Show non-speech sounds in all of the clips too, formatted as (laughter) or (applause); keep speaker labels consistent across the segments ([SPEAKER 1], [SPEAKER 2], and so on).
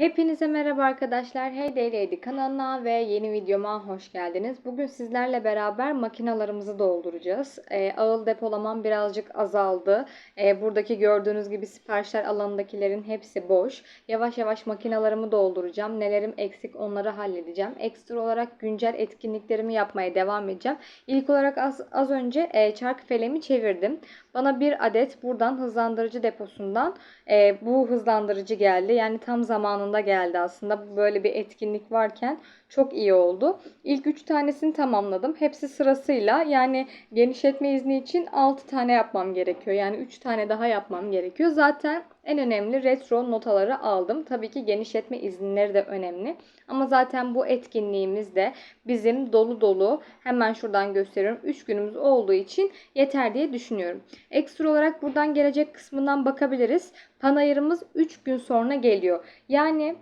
[SPEAKER 1] Hepinize merhaba arkadaşlar. Hey Day kanalına ve yeni videoma hoş geldiniz. Bugün sizlerle beraber makinalarımızı dolduracağız. Ee, ağıl depolamam birazcık azaldı. Ee, buradaki gördüğünüz gibi siparişler alanındakilerin hepsi boş. Yavaş yavaş makinalarımı dolduracağım. Nelerim eksik onları halledeceğim. Ekstra olarak güncel etkinliklerimi yapmaya devam edeceğim. İlk olarak az, az önce e, çark felemi çevirdim. Bana bir adet buradan hızlandırıcı deposundan e, bu hızlandırıcı geldi. Yani tam zamanında geldi aslında. Böyle bir etkinlik varken çok iyi oldu. İlk 3 tanesini tamamladım. Hepsi sırasıyla yani genişletme izni için 6 tane yapmam gerekiyor. Yani 3 tane daha yapmam gerekiyor. Zaten en önemli retro notaları aldım. Tabii ki genişletme izinleri de önemli. Ama zaten bu etkinliğimizde bizim dolu dolu hemen şuradan gösteriyorum. 3 günümüz olduğu için yeter diye düşünüyorum. Ekstra olarak buradan gelecek kısmından bakabiliriz. Panayırımız 3 gün sonra geliyor. Yani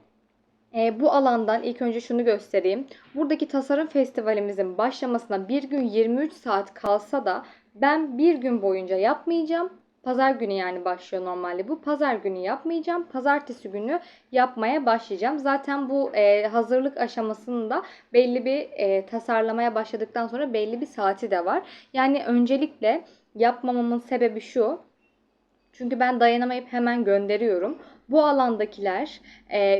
[SPEAKER 1] e, bu alandan ilk önce şunu göstereyim. Buradaki tasarım festivalimizin başlamasına bir gün 23 saat kalsa da ben bir gün boyunca yapmayacağım. Pazar günü yani başlıyor normalde bu. Pazar günü yapmayacağım. Pazartesi günü yapmaya başlayacağım. Zaten bu e, hazırlık aşamasında belli bir e, tasarlamaya başladıktan sonra belli bir saati de var. Yani öncelikle yapmamamın sebebi şu. Çünkü ben dayanamayıp hemen gönderiyorum. Bu alandakiler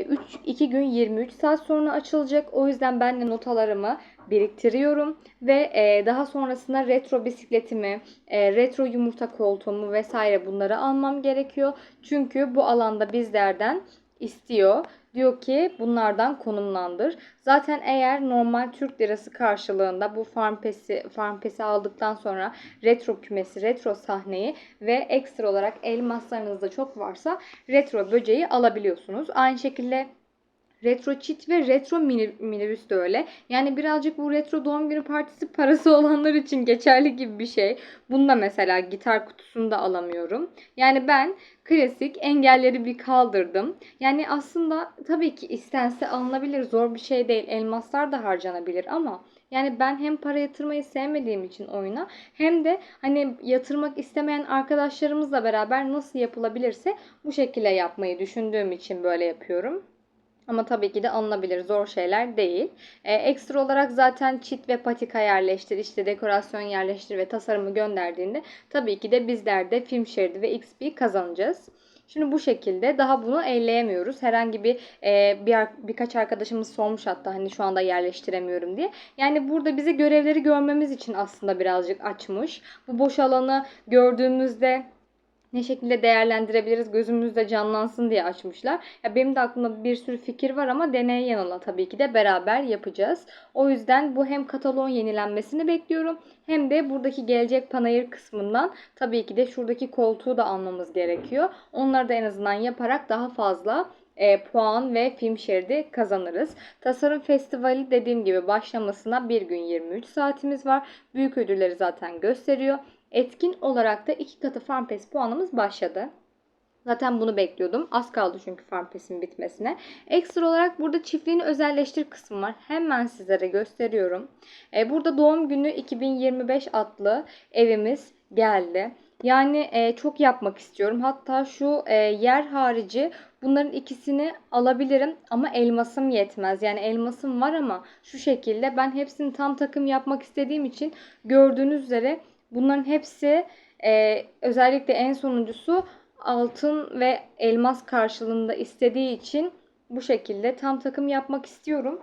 [SPEAKER 1] 3 2 gün 23 saat sonra açılacak. O yüzden ben de notalarımı biriktiriyorum ve e, daha sonrasında retro bisikletimi, e, retro yumurta koltuğumu vesaire bunları almam gerekiyor. Çünkü bu alanda bizlerden istiyor. Diyor ki bunlardan konumlandır. Zaten eğer normal Türk lirası karşılığında bu farm pesi, farm pesi aldıktan sonra retro kümesi, retro sahneyi ve ekstra olarak elmaslarınızda çok varsa retro böceği alabiliyorsunuz. Aynı şekilde Retro çit ve retro mini, minibüs de öyle. Yani birazcık bu retro doğum günü partisi parası (laughs) olanlar için geçerli gibi bir şey. Bunda mesela gitar kutusunu da alamıyorum. Yani ben klasik engelleri bir kaldırdım. Yani aslında tabii ki istense alınabilir. Zor bir şey değil. Elmaslar da harcanabilir ama yani ben hem para yatırmayı sevmediğim için oyuna hem de hani yatırmak istemeyen arkadaşlarımızla beraber nasıl yapılabilirse bu şekilde yapmayı düşündüğüm için böyle yapıyorum. Ama tabii ki de alınabilir. Zor şeyler değil. E, ekstra olarak zaten çit ve patika yerleştir, işte dekorasyon yerleştir ve tasarımı gönderdiğinde tabii ki de bizler de film şeridi ve XP kazanacağız. Şimdi bu şekilde daha bunu elleyemiyoruz. Herhangi bir, e, bir birkaç arkadaşımız sormuş hatta hani şu anda yerleştiremiyorum diye. Yani burada bize görevleri görmemiz için aslında birazcık açmış. Bu boş alanı gördüğümüzde ne şekilde değerlendirebiliriz gözümüzde canlansın diye açmışlar. Ya benim de aklımda bir sürü fikir var ama deney yanıla tabii ki de beraber yapacağız. O yüzden bu hem kataloğun yenilenmesini bekliyorum hem de buradaki gelecek panayır kısmından tabii ki de şuradaki koltuğu da almamız gerekiyor. Onları da en azından yaparak daha fazla e, puan ve film şeridi kazanırız. Tasarım Festivali dediğim gibi başlamasına bir gün 23 saatimiz var. Büyük ödülleri zaten gösteriyor. Etkin olarak da iki katı FarmPass puanımız başladı. Zaten bunu bekliyordum. Az kaldı çünkü FarmPass'in bitmesine. Ekstra olarak burada çiftliğini özelleştir kısmı var. Hemen sizlere gösteriyorum. E, burada doğum günü 2025 adlı evimiz geldi. Yani e, çok yapmak istiyorum. Hatta şu e, yer harici bunların ikisini alabilirim ama elmasım yetmez. Yani elmasım var ama şu şekilde ben hepsini tam takım yapmak istediğim için gördüğünüz üzere Bunların hepsi e, özellikle en sonuncusu altın ve elmas karşılığında istediği için bu şekilde tam takım yapmak istiyorum.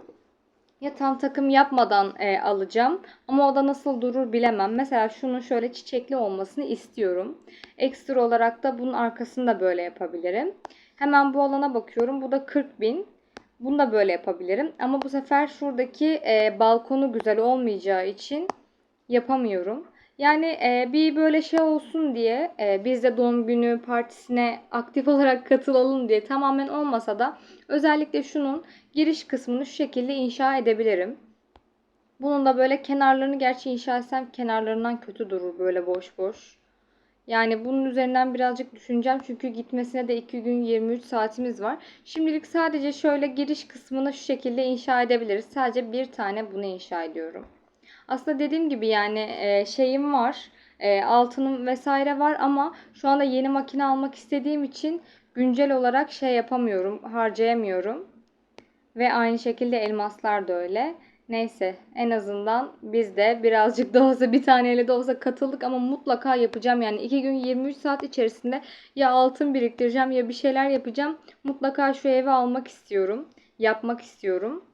[SPEAKER 1] Ya tam takım yapmadan e, alacağım ama o da nasıl durur bilemem. Mesela şunun şöyle çiçekli olmasını istiyorum. Ekstra olarak da bunun arkasını da böyle yapabilirim. Hemen bu alana bakıyorum. Bu da 40 bin. Bunu da böyle yapabilirim. Ama bu sefer şuradaki e, balkonu güzel olmayacağı için yapamıyorum. Yani e, bir böyle şey olsun diye e, biz de doğum günü partisine aktif (laughs) olarak katılalım diye tamamen olmasa da özellikle şunun giriş kısmını şu şekilde inşa edebilirim. Bunun da böyle kenarlarını gerçi inşa etsem kenarlarından kötü durur böyle boş boş. Yani bunun üzerinden birazcık düşüneceğim çünkü gitmesine de 2 gün 23 saatimiz var. Şimdilik sadece şöyle giriş kısmını şu şekilde inşa edebiliriz. Sadece bir tane bunu inşa ediyorum. Aslında dediğim gibi yani e, şeyim var. E, altınım vesaire var ama şu anda yeni makine almak istediğim için güncel olarak şey yapamıyorum, harcayamıyorum. Ve aynı şekilde elmaslar da öyle. Neyse en azından biz de birazcık da olsa bir taneyle de olsa katıldık ama mutlaka yapacağım. Yani 2 gün 23 saat içerisinde ya altın biriktireceğim ya bir şeyler yapacağım. Mutlaka şu evi almak istiyorum. Yapmak istiyorum.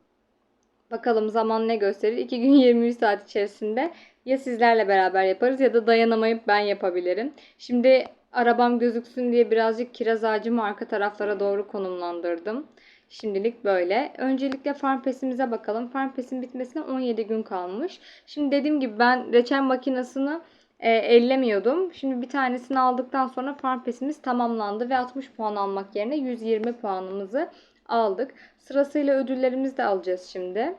[SPEAKER 1] Bakalım zaman ne gösterir. 2 gün (laughs) 23 saat içerisinde ya sizlerle beraber yaparız ya da dayanamayıp ben yapabilirim. Şimdi arabam gözüksün diye birazcık kiraz ağacımı arka taraflara doğru konumlandırdım. Şimdilik böyle. Öncelikle farm pesimize bakalım. Farm pesin bitmesine 17 gün kalmış. Şimdi dediğim gibi ben reçel makinesini e, ellemiyordum. Şimdi bir tanesini aldıktan sonra farm pesimiz tamamlandı ve 60 puan almak yerine 120 puanımızı aldık. Sırasıyla ödüllerimizi de alacağız şimdi.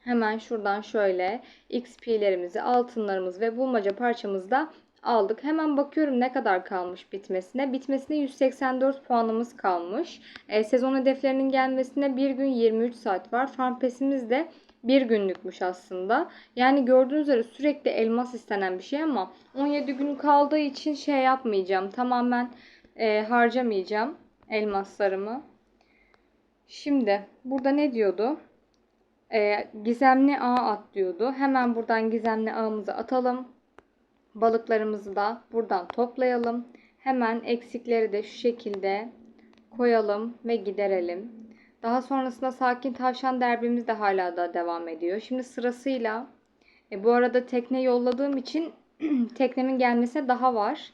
[SPEAKER 1] Hemen şuradan şöyle XP'lerimizi, altınlarımız ve bulmaca parçamızı da aldık. Hemen bakıyorum ne kadar kalmış bitmesine. Bitmesine 184 puanımız kalmış. E, sezon hedeflerinin gelmesine 1 gün 23 saat var. Farm pesimiz de bir günlükmüş aslında. Yani gördüğünüz üzere sürekli elmas istenen bir şey ama 17 gün kaldığı için şey yapmayacağım. Tamamen e, harcamayacağım elmaslarımı. Şimdi burada ne diyordu? E, gizemli ağ at diyordu. Hemen buradan gizemli ağımızı atalım. Balıklarımızı da buradan toplayalım. Hemen eksikleri de şu şekilde koyalım ve giderelim. Daha sonrasında sakin tavşan derbimiz de hala da devam ediyor. Şimdi sırasıyla e, bu arada tekne yolladığım için (clears throat) teknemin gelmesine daha var.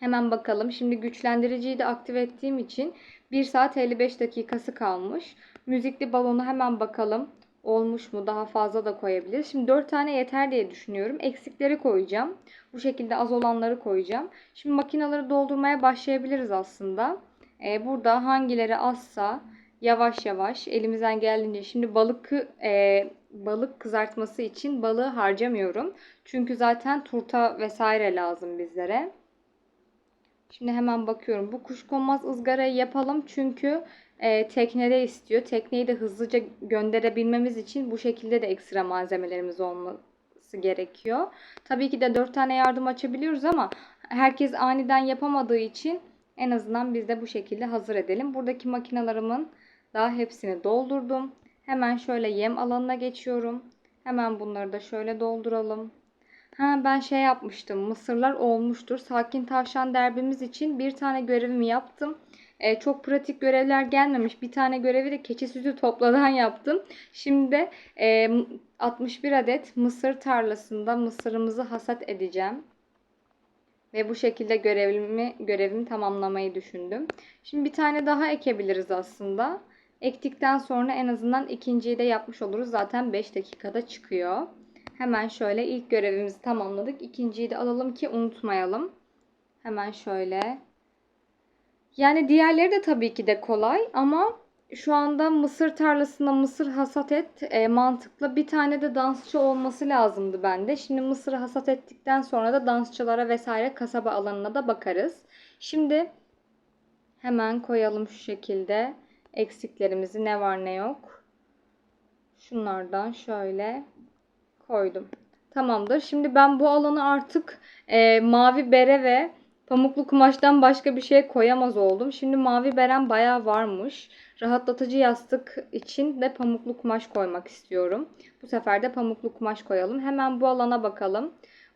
[SPEAKER 1] Hemen bakalım. Şimdi güçlendiriciyi de aktif ettiğim için 1 saat 55 dakikası kalmış. Müzikli balonu hemen bakalım. Olmuş mu? Daha fazla da koyabiliriz. Şimdi 4 tane yeter diye düşünüyorum. Eksikleri koyacağım. Bu şekilde az olanları koyacağım. Şimdi makinaları doldurmaya başlayabiliriz aslında. Ee, burada hangileri azsa yavaş yavaş elimizden geldiğince şimdi balık e, balık kızartması için balığı harcamıyorum. Çünkü zaten turta vesaire lazım bizlere. Şimdi hemen bakıyorum. Bu kuşkonmaz ızgarayı yapalım çünkü e, teknede istiyor. Tekneyi de hızlıca gönderebilmemiz için bu şekilde de ekstra malzemelerimiz olması gerekiyor. Tabii ki de 4 tane yardım açabiliyoruz ama herkes aniden yapamadığı için en azından biz de bu şekilde hazır edelim. Buradaki makinalarımın daha hepsini doldurdum. Hemen şöyle yem alanına geçiyorum. Hemen bunları da şöyle dolduralım. Ha ben şey yapmıştım. Mısırlar olmuştur. Sakin tavşan derbimiz için bir tane görevimi yaptım. Ee, çok pratik görevler gelmemiş. Bir tane görevi de keçi sütü topladan (laughs) yaptım. Şimdi e, 61 adet mısır tarlasında mısırımızı hasat edeceğim. Ve bu şekilde görevimi, görevimi tamamlamayı düşündüm. Şimdi bir tane daha ekebiliriz aslında. Ektikten sonra en azından ikinciyi de yapmış oluruz. Zaten 5 dakikada çıkıyor. Hemen şöyle ilk görevimizi tamamladık. İkinciyi de alalım ki unutmayalım. Hemen şöyle. Yani diğerleri de tabii ki de kolay ama şu anda mısır tarlasında mısır hasat et e, mantıklı. Bir tane de dansçı olması lazımdı bende. Şimdi mısırı hasat ettikten sonra da dansçılara vesaire kasaba alanına da bakarız. Şimdi hemen koyalım şu şekilde eksiklerimizi ne var ne yok. Şunlardan şöyle koydum. Tamamdır. Şimdi ben bu alanı artık e, mavi bere ve pamuklu kumaştan başka bir şey koyamaz oldum. Şimdi mavi berem bayağı varmış. Rahatlatıcı yastık için de pamuklu kumaş koymak istiyorum. Bu sefer de pamuklu kumaş koyalım. Hemen bu alana bakalım.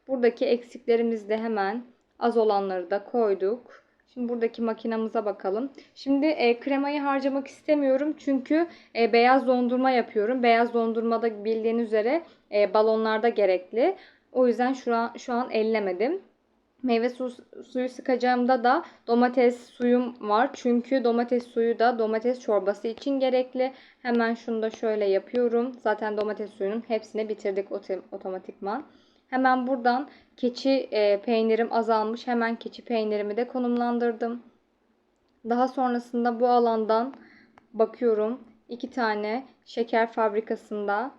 [SPEAKER 1] Buradaki eksiklerimizi de hemen az olanları da koyduk. Şimdi buradaki makinamıza bakalım. Şimdi e, kremayı harcamak istemiyorum çünkü e, beyaz dondurma yapıyorum. Beyaz dondurmada bildiğiniz üzere e, balonlarda gerekli. O yüzden şu an, şu an ellemedim. Meyve su, suyu sıkacağımda da domates suyum var. Çünkü domates suyu da domates çorbası için gerekli. Hemen şunu da şöyle yapıyorum. Zaten domates suyunun hepsini bitirdik otomatikman. Hemen buradan keçi e, peynirim azalmış. Hemen keçi peynirimi de konumlandırdım. Daha sonrasında bu alandan bakıyorum. iki tane şeker fabrikasında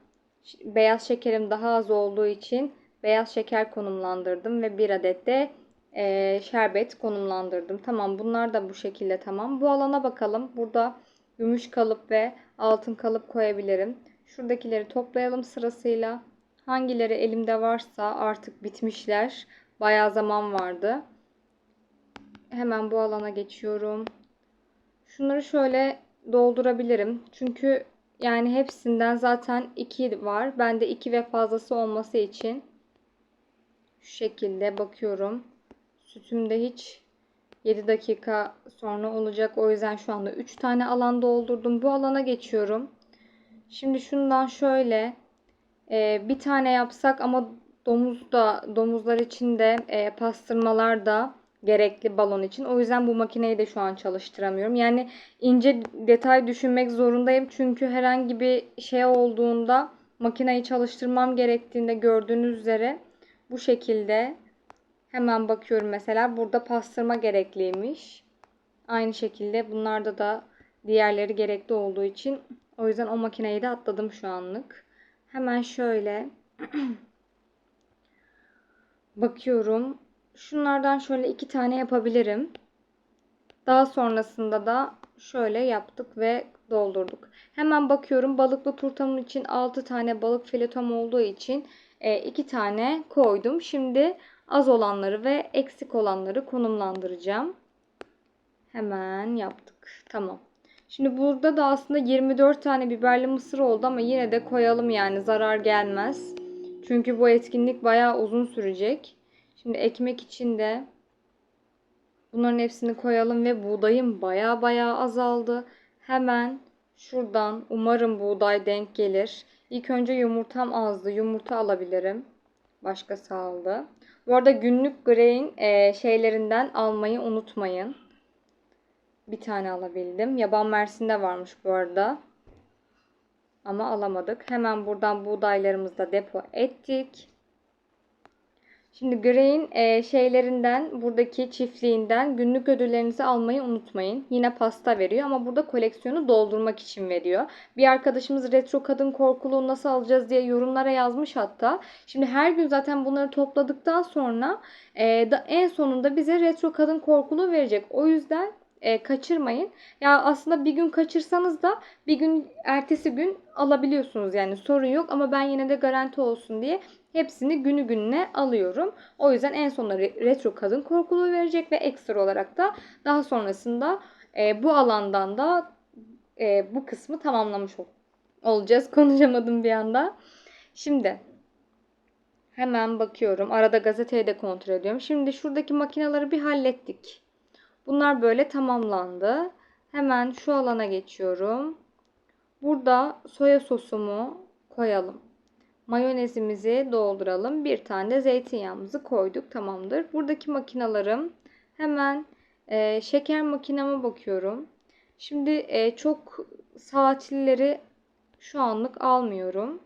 [SPEAKER 1] beyaz şekerim daha az olduğu için beyaz şeker konumlandırdım ve bir adet de e, şerbet konumlandırdım. Tamam bunlar da bu şekilde tamam. Bu alana bakalım. Burada gümüş kalıp ve altın kalıp koyabilirim. Şuradakileri toplayalım sırasıyla. Hangileri elimde varsa artık bitmişler. Bayağı zaman vardı. hemen bu alana geçiyorum. Şunları şöyle doldurabilirim. Çünkü yani hepsinden zaten 2 var. Bende 2 ve fazlası olması için şu şekilde bakıyorum. Sütümde hiç 7 dakika sonra olacak. O yüzden şu anda 3 tane alan doldurdum. Bu alana geçiyorum. Şimdi şundan şöyle e, bir tane yapsak ama domuz da domuzlar için de e, pastırmalar da gerekli balon için. O yüzden bu makineyi de şu an çalıştıramıyorum. Yani ince detay düşünmek zorundayım. Çünkü herhangi bir şey olduğunda makineyi çalıştırmam gerektiğinde gördüğünüz üzere bu şekilde hemen bakıyorum mesela burada pastırma gerekliymiş. Aynı şekilde bunlarda da diğerleri gerekli olduğu için o yüzden o makineyi de atladım şu anlık. Hemen şöyle (clears throat) bakıyorum. Şunlardan şöyle iki tane yapabilirim. Daha sonrasında da şöyle yaptık ve doldurduk. Hemen bakıyorum balıklı turtamın için 6 tane balık filetom olduğu için 2 e, tane koydum. Şimdi az olanları ve eksik olanları konumlandıracağım. Hemen yaptık. Tamam. Şimdi burada da aslında 24 tane biberli mısır oldu ama yine de koyalım yani zarar gelmez. Çünkü bu etkinlik bayağı uzun sürecek. Şimdi ekmek için de bunların hepsini koyalım ve buğdayım bayağı bayağı azaldı. Hemen şuradan umarım buğday denk gelir. İlk önce yumurtam azdı. Yumurta alabilirim. Başka sağladı. Bu arada günlük grain e, şeylerinden almayı unutmayın. Bir tane alabildim. Yaban mersinde varmış bu arada. Ama alamadık. Hemen buradan buğdaylarımızı da depo ettik. Şimdi Grey'in e, şeylerinden, buradaki çiftliğinden günlük ödüllerinizi almayı unutmayın. Yine pasta veriyor ama burada koleksiyonu doldurmak için veriyor. Bir arkadaşımız retro kadın korkuluğu nasıl alacağız diye yorumlara yazmış hatta. Şimdi her gün zaten bunları topladıktan sonra e, en sonunda bize retro kadın korkuluğu verecek. O yüzden e, kaçırmayın. Ya aslında bir gün kaçırsanız da bir gün ertesi gün alabiliyorsunuz yani sorun yok ama ben yine de garanti olsun diye hepsini günü gününe alıyorum. O yüzden en sonunda retro kadın korkuluğu verecek ve ekstra olarak da daha sonrasında e, bu alandan da e, bu kısmı tamamlamış ol olacağız. (laughs) Konuşamadım bir anda. Şimdi hemen bakıyorum. Arada gazeteyi de kontrol ediyorum. Şimdi şuradaki makineleri bir hallettik. Bunlar böyle tamamlandı. Hemen şu alana geçiyorum. Burada soya sosumu koyalım. Mayonezimizi dolduralım. Bir tane de zeytinyağımızı koyduk. Tamamdır. Buradaki makinalarım hemen e, şeker makineme bakıyorum. Şimdi e, çok saatlileri şu anlık almıyorum.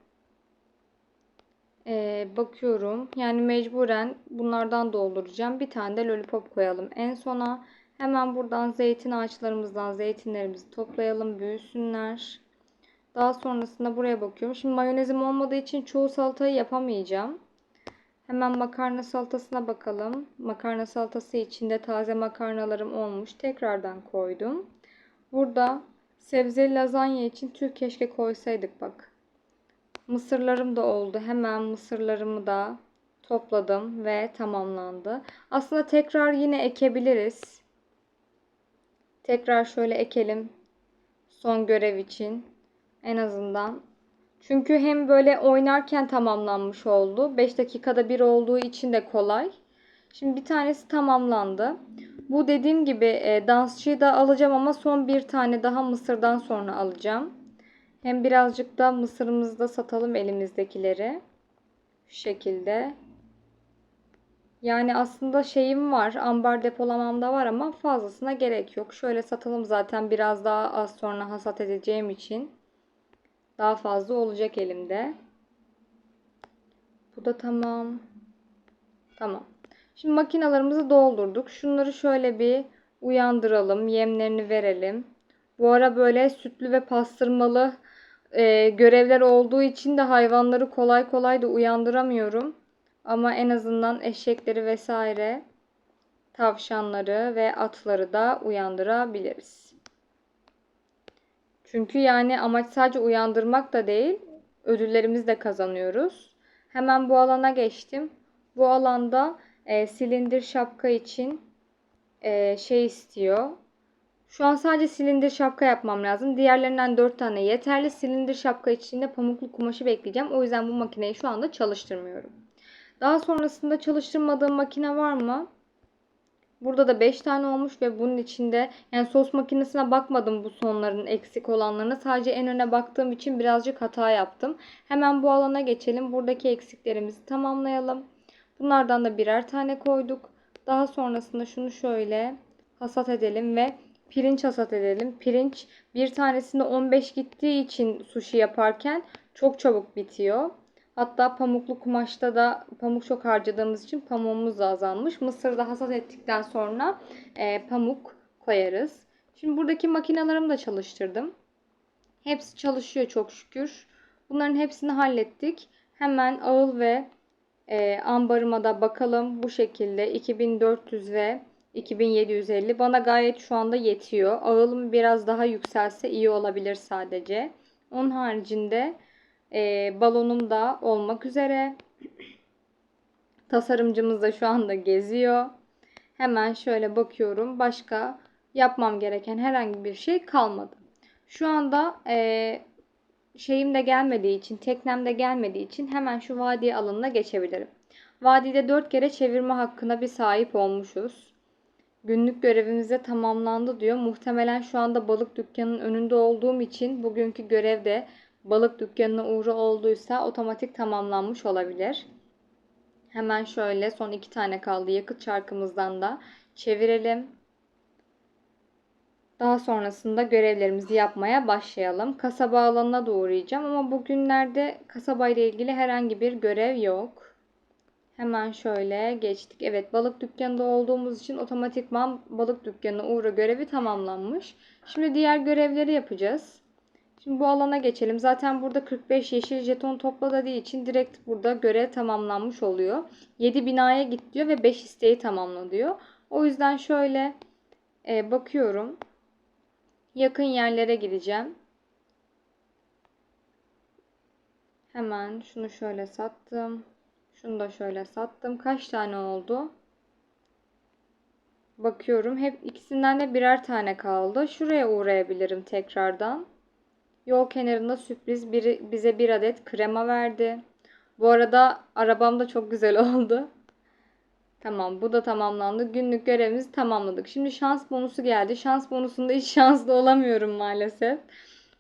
[SPEAKER 1] E, bakıyorum. Yani mecburen bunlardan dolduracağım. Bir tane de lollipop koyalım en sona. Hemen buradan zeytin ağaçlarımızdan zeytinlerimizi toplayalım. Büyüsünler. Daha sonrasında buraya bakıyorum. Şimdi mayonezim olmadığı için çoğu salatayı yapamayacağım. Hemen makarna salatasına bakalım. Makarna salatası içinde taze makarnalarım olmuş. Tekrardan koydum. Burada sebzeli lazanya için tüh keşke koysaydık bak. Mısırlarım da oldu. Hemen mısırlarımı da topladım ve tamamlandı. Aslında tekrar yine ekebiliriz. Tekrar şöyle ekelim. Son görev için. En azından. Çünkü hem böyle oynarken tamamlanmış oldu. 5 dakikada bir olduğu için de kolay. Şimdi bir tanesi tamamlandı. Bu dediğim gibi e, dansçıyı da alacağım ama son bir tane daha mısırdan sonra alacağım. Hem birazcık da mısırımızı da satalım elimizdekileri. Şu şekilde. Yani aslında şeyim var. Ambar depolamam da var ama fazlasına gerek yok. Şöyle satalım zaten biraz daha az sonra hasat edeceğim için. Daha fazla olacak elimde. Bu da tamam. Tamam. Şimdi makinalarımızı doldurduk. Şunları şöyle bir uyandıralım. Yemlerini verelim. Bu ara böyle sütlü ve pastırmalı e, görevler olduğu için de hayvanları kolay kolay da uyandıramıyorum. Ama en azından eşekleri vesaire tavşanları ve atları da uyandırabiliriz. Çünkü yani amaç sadece uyandırmak da değil, ödüllerimizi de kazanıyoruz. Hemen bu alana geçtim. Bu alanda e, silindir şapka için e, şey istiyor. Şu an sadece silindir şapka yapmam lazım. Diğerlerinden 4 tane yeterli. Silindir şapka içinde pamuklu kumaşı bekleyeceğim. O yüzden bu makineyi şu anda çalıştırmıyorum. Daha sonrasında çalıştırmadığım makine var mı? Burada da 5 tane olmuş ve bunun içinde yani sos makinesine bakmadım bu sonların eksik olanlarına. Sadece en öne baktığım için birazcık hata yaptım. Hemen bu alana geçelim. Buradaki eksiklerimizi tamamlayalım. Bunlardan da birer tane koyduk. Daha sonrasında şunu şöyle hasat edelim ve pirinç hasat edelim. Pirinç bir tanesinde 15 gittiği için sushi yaparken çok çabuk bitiyor. Hatta pamuklu kumaşta da pamuk çok harcadığımız için pamuğumuz da azalmış. Mısırı da hasat ettikten sonra e, pamuk koyarız. Şimdi buradaki makinalarımı da çalıştırdım. Hepsi çalışıyor çok şükür. Bunların hepsini hallettik. Hemen ağıl ve e, ambarıma da bakalım. Bu şekilde 2400 ve 2750 bana gayet şu anda yetiyor. Ağılım biraz daha yükselse iyi olabilir sadece. Onun haricinde e, balonum da olmak üzere. Tasarımcımız da şu anda geziyor. Hemen şöyle bakıyorum. Başka yapmam gereken herhangi bir şey kalmadı. Şu anda e, şeyim de gelmediği için, teknem de gelmediği için hemen şu vadi alanına geçebilirim. Vadide 4 kere çevirme hakkına bir sahip olmuşuz. Günlük görevimiz de tamamlandı diyor. Muhtemelen şu anda balık dükkanının önünde olduğum için bugünkü görev de balık dükkanına uğra olduysa otomatik tamamlanmış olabilir. Hemen şöyle son iki tane kaldı. Yakıt çarkımızdan da çevirelim. Daha sonrasında görevlerimizi yapmaya başlayalım. Kasaba alanına da uğrayacağım ama bugünlerde kasaba ile ilgili herhangi bir görev yok. Hemen şöyle geçtik. Evet balık dükkanında olduğumuz için otomatikman balık dükkanına uğra görevi tamamlanmış. Şimdi diğer görevleri yapacağız. Şimdi bu alana geçelim. Zaten burada 45 yeşil jeton topladığı için direkt burada görev tamamlanmış oluyor. 7 binaya git diyor ve 5 isteği tamamla diyor. O yüzden şöyle e, bakıyorum. Yakın yerlere gideceğim. Hemen şunu şöyle sattım. Şunu da şöyle sattım. Kaç tane oldu? Bakıyorum. Hep ikisinden de birer tane kaldı. Şuraya uğrayabilirim tekrardan. Yol kenarında sürpriz biri, bize bir adet krema verdi. Bu arada arabam da çok güzel (laughs) oldu. Tamam bu da tamamlandı. Günlük görevimizi tamamladık. Şimdi şans bonusu geldi. Şans bonusunda hiç (laughs) şanslı olamıyorum maalesef.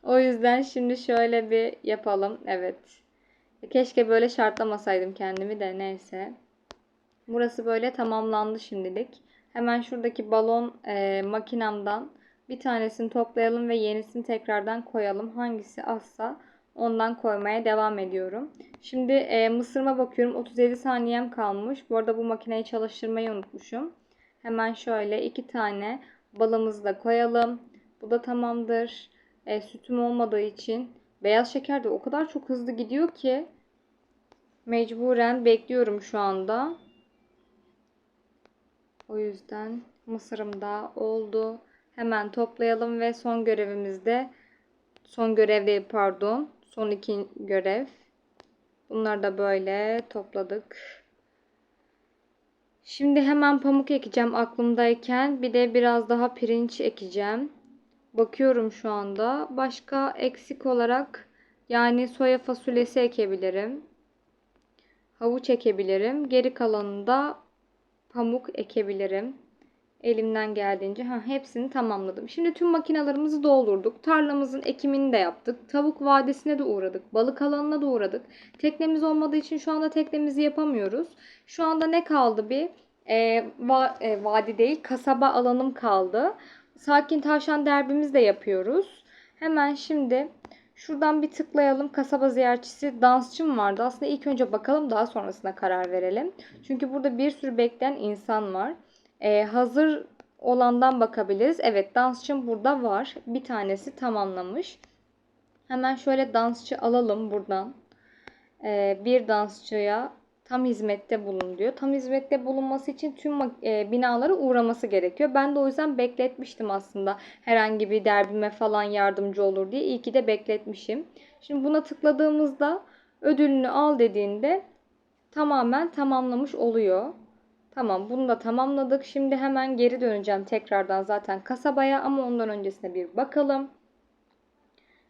[SPEAKER 1] O yüzden şimdi şöyle bir yapalım. Evet. Keşke böyle şartlamasaydım kendimi de neyse. Burası böyle tamamlandı şimdilik. Hemen şuradaki balon e, makinamdan bir tanesini toplayalım ve yenisini tekrardan koyalım. Hangisi azsa ondan koymaya devam ediyorum. Şimdi e, mısırıma bakıyorum. 37 saniyem kalmış. Bu arada bu makineyi çalıştırmayı unutmuşum. Hemen şöyle iki tane balımızı da koyalım. Bu da tamamdır. E, sütüm olmadığı için beyaz şeker de o kadar çok hızlı gidiyor ki mecburen bekliyorum şu anda. O yüzden mısırım da oldu. Hemen toplayalım ve son görevimizde son görev değil pardon son iki görev. Bunları da böyle topladık. Şimdi hemen pamuk ekeceğim aklımdayken. Bir de biraz daha pirinç ekeceğim. Bakıyorum şu anda. Başka eksik olarak yani soya fasulyesi ekebilirim. Havuç ekebilirim. Geri kalanında pamuk ekebilirim. Elimden geldiğince ha, hepsini tamamladım. Şimdi tüm makinalarımızı doldurduk. Tarlamızın ekimini de yaptık. Tavuk vadisine de uğradık. Balık alanına da uğradık. Teknemiz olmadığı için şu anda teknemizi yapamıyoruz. Şu anda ne kaldı bir? E, va, e, vadi değil kasaba alanım kaldı. Sakin tavşan derbimiz de yapıyoruz. Hemen şimdi şuradan bir tıklayalım. Kasaba ziyaretçisi dansçım vardı. Aslında ilk önce bakalım daha sonrasında karar verelim. Çünkü burada bir sürü bekleyen insan var. Ee, hazır olandan bakabiliriz. Evet dansçım burada var. Bir tanesi tamamlamış. Hemen şöyle dansçı alalım buradan. Ee, bir dansçıya tam hizmette bulun diyor. Tam hizmette bulunması için tüm e, binalara uğraması gerekiyor. Ben de o yüzden bekletmiştim aslında. Herhangi bir derbime falan yardımcı olur diye. İyi ki de bekletmişim. Şimdi buna tıkladığımızda ödülünü al dediğinde tamamen tamamlamış oluyor. Tamam bunu da tamamladık. Şimdi hemen geri döneceğim tekrardan zaten kasabaya ama ondan öncesine bir bakalım.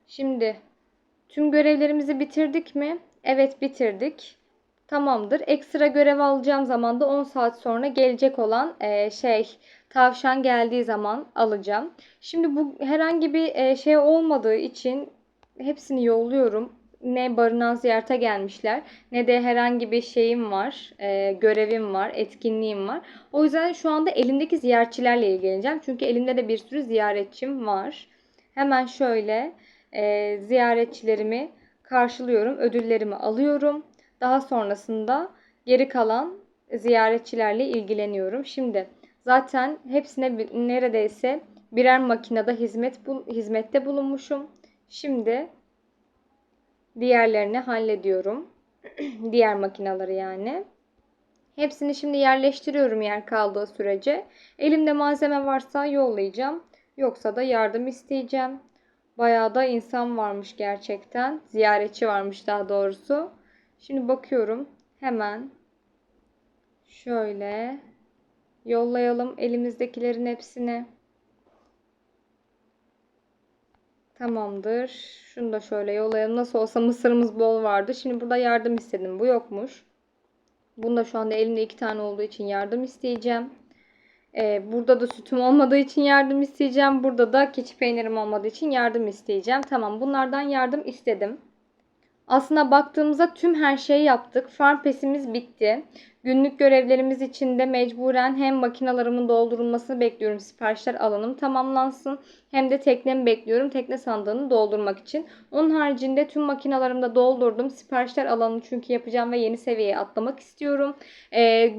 [SPEAKER 1] Şimdi tüm görevlerimizi bitirdik mi? Evet bitirdik. Tamamdır. Ekstra görev alacağım zaman da 10 saat sonra gelecek olan e, şey tavşan geldiği zaman alacağım. Şimdi bu herhangi bir e, şey olmadığı için hepsini yolluyorum. Ne barınağı ziyarete gelmişler ne de herhangi bir şeyim var, e, görevim var, etkinliğim var. O yüzden şu anda elimdeki ziyaretçilerle ilgileneceğim. Çünkü elimde de bir sürü ziyaretçim var. Hemen şöyle e, ziyaretçilerimi karşılıyorum, ödüllerimi alıyorum. Daha sonrasında geri kalan ziyaretçilerle ilgileniyorum. Şimdi zaten hepsine neredeyse birer makinede hizmet hizmette bulunmuşum. Şimdi diğerlerini hallediyorum. (clears throat) Diğer makinaları yani. Hepsini şimdi yerleştiriyorum yer kaldığı sürece. Elimde malzeme varsa yollayacağım. Yoksa da yardım isteyeceğim. Bayağı da insan varmış gerçekten. Ziyaretçi varmış daha doğrusu. Şimdi bakıyorum. Hemen şöyle yollayalım elimizdekilerin hepsini. Tamamdır. Şunu da şöyle yollayalım. Nasıl olsa mısırımız bol vardı. Şimdi burada yardım istedim. Bu yokmuş. Bunda şu anda elimde iki tane olduğu için yardım isteyeceğim. Ee, burada da sütüm olmadığı için yardım isteyeceğim. Burada da keçi peynirim olmadığı için yardım isteyeceğim. Tamam bunlardan yardım istedim. Aslında baktığımızda tüm her şeyi yaptık. Farm pesimiz bitti. Günlük görevlerimiz için de mecburen hem makinalarımın doldurulmasını bekliyorum. Siparişler alanım tamamlansın. Hem de teknemi bekliyorum. Tekne sandığını doldurmak için. Onun haricinde tüm makinalarımı da doldurdum. Siparişler alanını çünkü yapacağım ve yeni seviyeye atlamak istiyorum.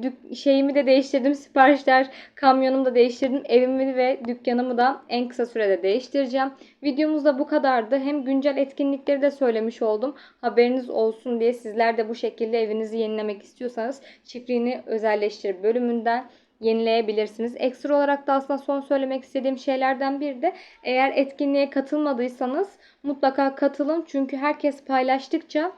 [SPEAKER 1] Dük- şeyimi de değiştirdim. Siparişler kamyonumu da değiştirdim. Evimi ve dükkanımı da en kısa sürede değiştireceğim. Videomuz da bu kadardı. Hem güncel etkinlikleri de söylemiş oldum. Haberiniz olsun diye sizler de bu şekilde evinizi yenilemek istiyorsanız çiftliğini özelleştir bölümünden yenileyebilirsiniz. Ekstra olarak da aslında son söylemek istediğim şeylerden biri de eğer etkinliğe katılmadıysanız mutlaka katılın. Çünkü herkes paylaştıkça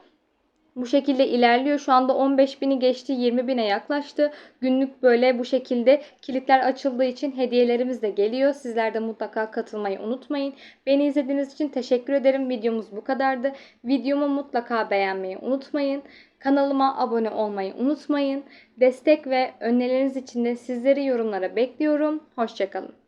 [SPEAKER 1] bu şekilde ilerliyor. Şu anda 15 bini geçti, 20 bine yaklaştı. Günlük böyle bu şekilde kilitler açıldığı için hediyelerimiz de geliyor. Sizler de mutlaka katılmayı unutmayın. Beni izlediğiniz için teşekkür ederim. Videomuz bu kadardı. Videomu mutlaka beğenmeyi unutmayın. Kanalıma abone olmayı unutmayın. Destek ve önerileriniz için de sizleri yorumlara bekliyorum. Hoşçakalın.